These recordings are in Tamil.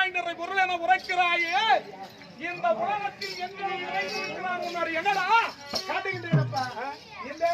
உருவாய் நிறை பொருள் என உரைக்கிறாயே. இந்த உலகத்தில் எங்கே இருக்கிறான் என்னடா? காட்டுகின்றேன் இந்த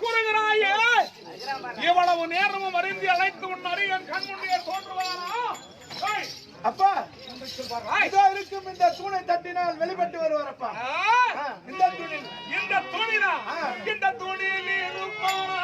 கூறுகிறாயே. இவ்வளவு நேரமும் அறிந்து அழைத்து உன் அரியன் கண்முன்னே தோன்றுவானா அப்பா இதோ இந்த தூணை தட்டினால் வெளிப்பட்டு வருவாரப்பா. இந்த துணி இந்த தூணினா இந்த துணியில் இருப்பானா?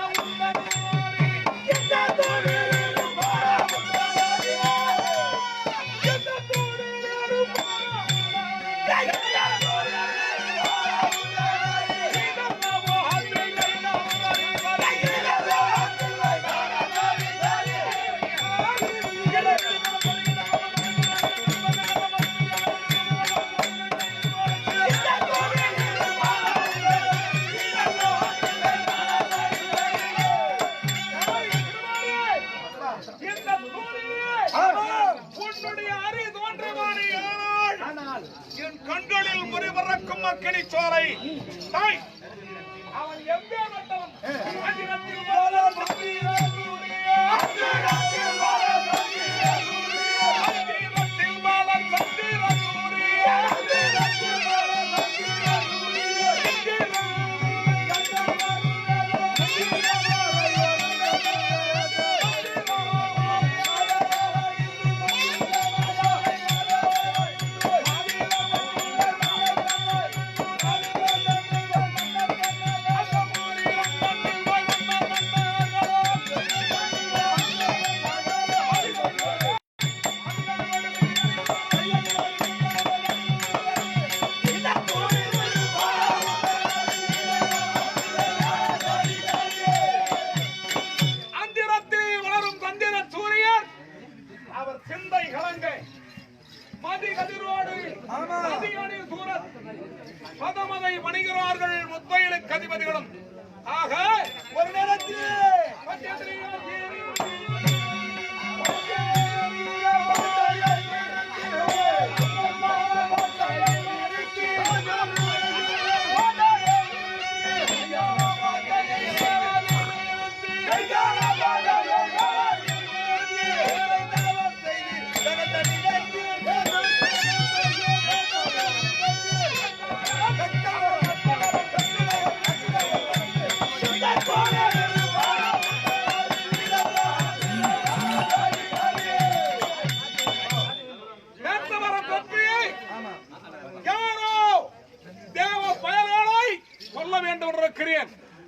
આખા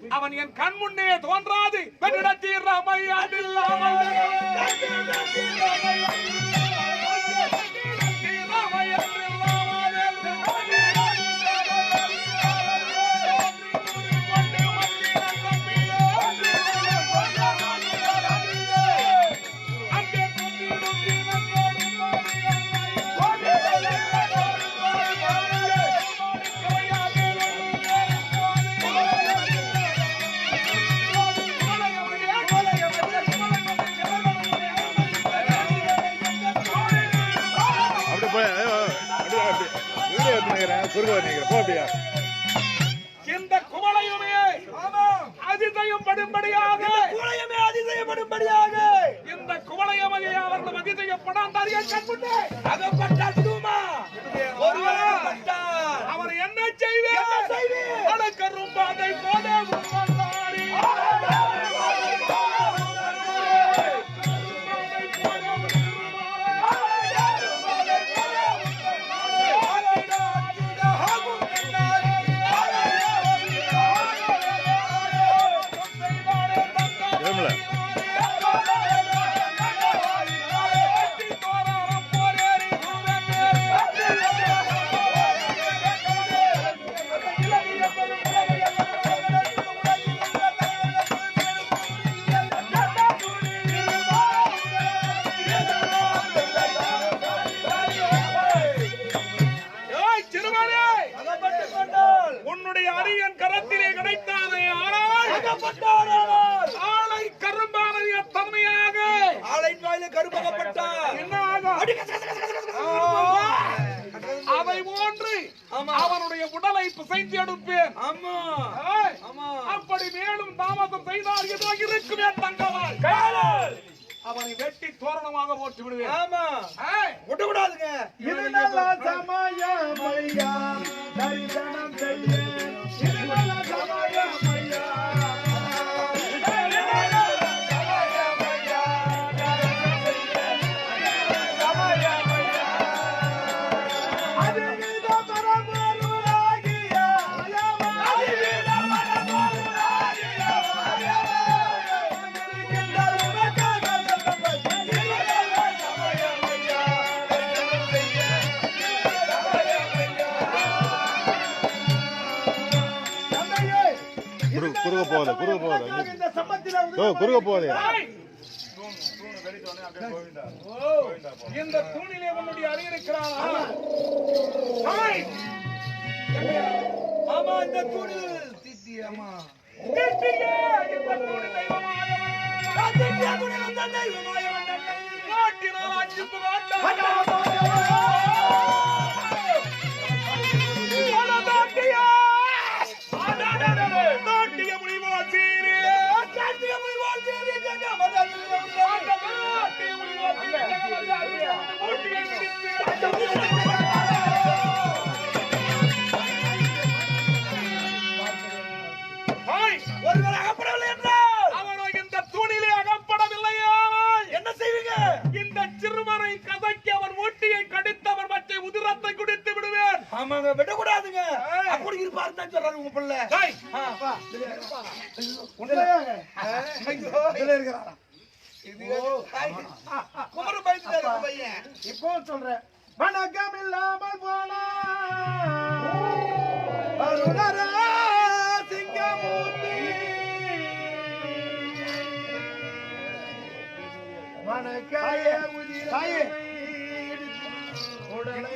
அவன் என் கண் முன்னே தோன்றாது. வெற்றிடத்தீர் ரமையா குறுக்க பண்ணிக்கிறேன் போ அப்படியா? இந்த அதிசயம் படும்படியாக. கூலையுமே அதிசயப்படும்படியாக இந்த குவளையமையை அவர்கள் அதிசயப்படாந்தார் என் கண் முன்னே அகப்பட்டார் சுடுமா ஒருவர் அகப்பட்டார் அவர் என்ன செய்வேன் என்ன செய்வீர்? அடக்கரும் பாதை നമ്മള് அப்படி மேலும் தாமதம் செய்தால் ஏதோ இருக்குமே தங்கவாள் அவனை வெட்டி தோரணமாக போட்டு விடுவேன். ஆமா! ஏய், விடக்கூடாதுங்க. இது நல்ல சமயமையா தரிசனம் செய்ய போகுது குறுக்க போகுது ஓ குறுக்க போகுது. இந்த தூணிலே உன்னுடைய அறி இருக்கிறான் ஆமா இந்த தூணு. திட்டி ஆமா. தூணி தெய்வமானவன். Thank you. சொல்றேன் வணக்கம் இல்லாமல் போனா. சிங்கமூர்த்தி. மணக்காய தாயே உடலை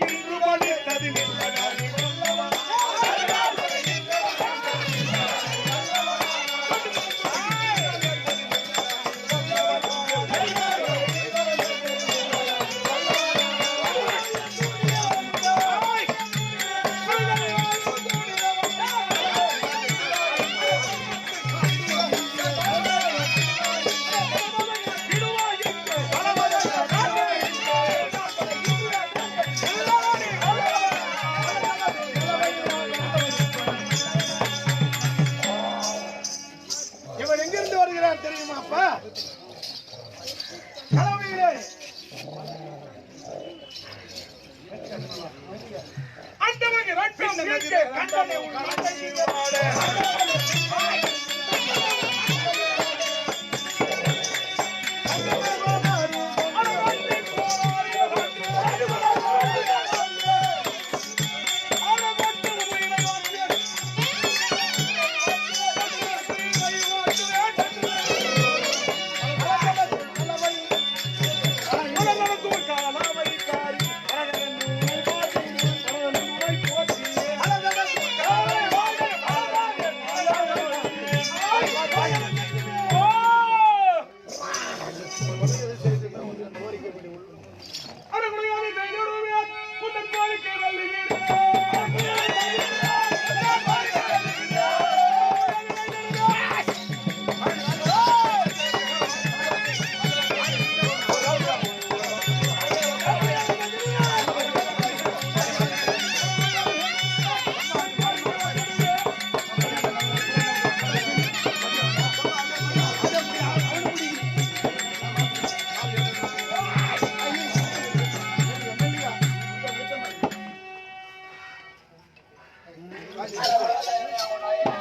you. கலவையிலே அண்டவன் இரட்டம் நீக்கே கண்டனை உன் மண்டை நீங்கமாட. はい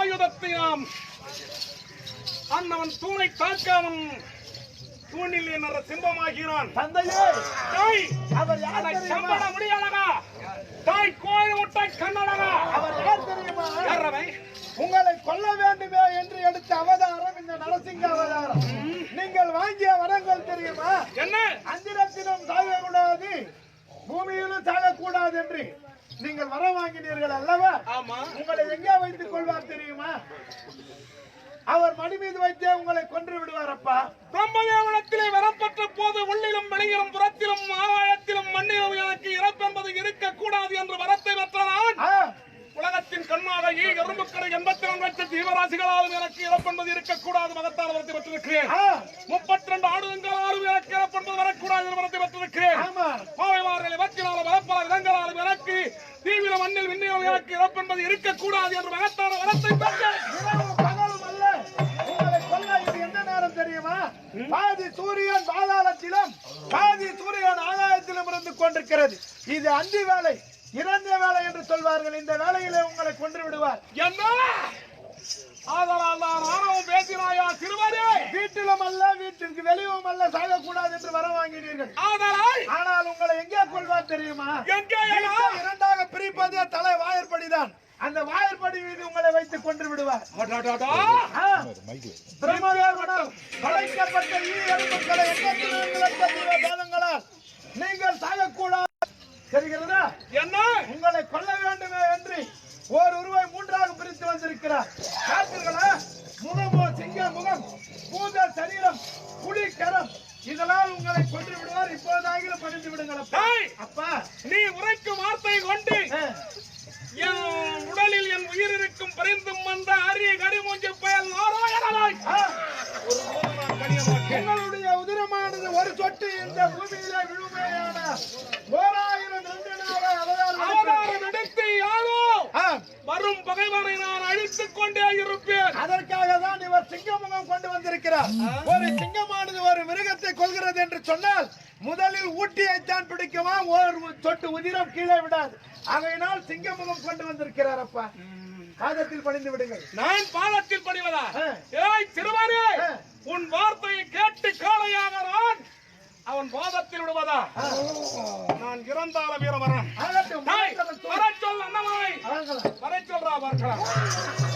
கதாயுதத்தை நாம் அண்ணவன் தூணை தாக்காமன் தூணில் என்ற சிம்பமாகிறான். தந்தையே! தாய்! அவர் யார் சம்பட முடியலகா தாய் கோயில் முட்டை கண்ணடகா அவர் யார் தெரியுமா? உங்களை கொல்ல வேண்டுமே என்று எடுத்த அவதாரம் இந்த நரசிங்க அவதாரம். நீங்கள் வாங்கிய வரங்கள் தெரியுமா? என்ன? அந்திரத்திலும் சாகக்கூடாது பூமியிலும் சாகக்கூடாது என்று. நீங்கள் வர வாங்கினீர்கள் அல்லவா? உங்களை எங்கே வைத்துக் கொள்வார் தெரியுமா? அவர் மடி மீது வைத்தே உங்களை கொன்று விடுவார் அப்பா பிரம்மதேவனத்திலே வரப்பட்ட போது உள்ளிலும் வெளியிலும் புறத்திலும் ஆகாயத்திலும் மண்ணிலும் எனக்கு இறப்பென்பது இருக்கக்கூடாது என்று வரத்தை பெற்ற நான் ஆ, உலகத்தின் கண்ணாக ஈ எறும்புக்கடை எண்பத்தி நான்கு லட்சம் ஜீவராசிகளாலும் எனக்கு இறப்பென்பது இருக்கக்கூடாது மகத்தான வரத்தை பெற்றிருக்கிறேன். முப்பத்தி ரெண்டு ஆடுதங்களாலும் எனக்கு இறப்பென்பது வரக்கூடாது என்று வரத்தை பெற்றிருக்கிறேன். வளப்பல விதங்களாலும் எனக்கு தீவிர மண்ணில் விண்ணிலும் எனக்கு இறப்பென்பது இருக்கக்கூடாது என்று மகத்தான வரத்தை தெரியுமா? பாதி சூரியன் பாதாளத்திலும் பாதி சூரியன் ஆகாயத்திலும் இருந்து கொண்டிருக்கிறது. இது அந்தி வேலை இறந்த வேலை என்று சொல்வார்கள். இந்த வேலையிலே உங்களை கொன்று விடுவார். ஆதலால் நான் ஆணவம் பேசினாயா சிறுவரே வீட்டிலும் அல்ல வீட்டிற்கு வெளியும் அல்ல சாகக்கூடாது என்று வர வாங்கினீர்கள். ஆதலால்? ஆனால் உங்களை எங்கே கொள்வார் தெரியுமா? எங்கே பிரிப்பதே தலை வாயற்படிதான் அந்த வாயற்படி மீது உங்களை வைத்து கொன்று விடுவார். படைக்கப்பட்ட நீங்கள் சாகக்கூடாது. தெரிகிறதா? என்ன? உங்களை கொல்ல வேண்டுமே என்று ஓர் உருவை மூன்றாக பிரித்து வந்திருக்கிறார். பார்த்தீர்களா முகமோ சிங்க முகம் பூத சரீரம் புலி இதனால் உங்களை கொன்று விடுவார் இப்போதாகிலும் பணிந்து விடுங்கள் அப்பா. நீ உரைக்கும் வார்த்தை கொண்டு என் உடலில் என் உயிர் இருக்கும் பரிந்தும் வந்த அரிய கரிமூஞ்ச பயல் நாராயணனாய் உங்களுடைய உதிரமானது ஒரு சொட்டு இந்த பூமியிலே விழுமையான ஓராயிரம் ரெண்டு நாள அவதாரம் எடுத்து- அவதாரம் எடுத்து யாரோ ஆ, வரும் பகைவரை நான் அழித்துக் கொண்டே இருப்பேன். அதற்காக தான் இவர் சிங்கமுகம் கொண்டு வந்திருக்கிறார். ஒரு சிங்கமானது ஒரு மிருகத்தை கொள்கிறது என்று சொன்னால் முதலில் ஊட்டியைத்தான் பிடிக்குமா? ஒரு சொட்டு உதிரம் கீழே விடாது. ஆகையினால் சிங்கமுகம் கொண்டு வந்திருக்கிறார் அப்பா. பாதத்தில் பணிந்து விடுங்கள். நான் பாதத்தில் பணிவதா. ஏய் ஆ. உன் வார்த்தையை கேட்டு காளையாக நான் அவன் பாதத்தில் விடுவதா? நான் இறந்தால வீரவரன் மறைத்தவன் சொல். வாங்கலாம். வரை 我日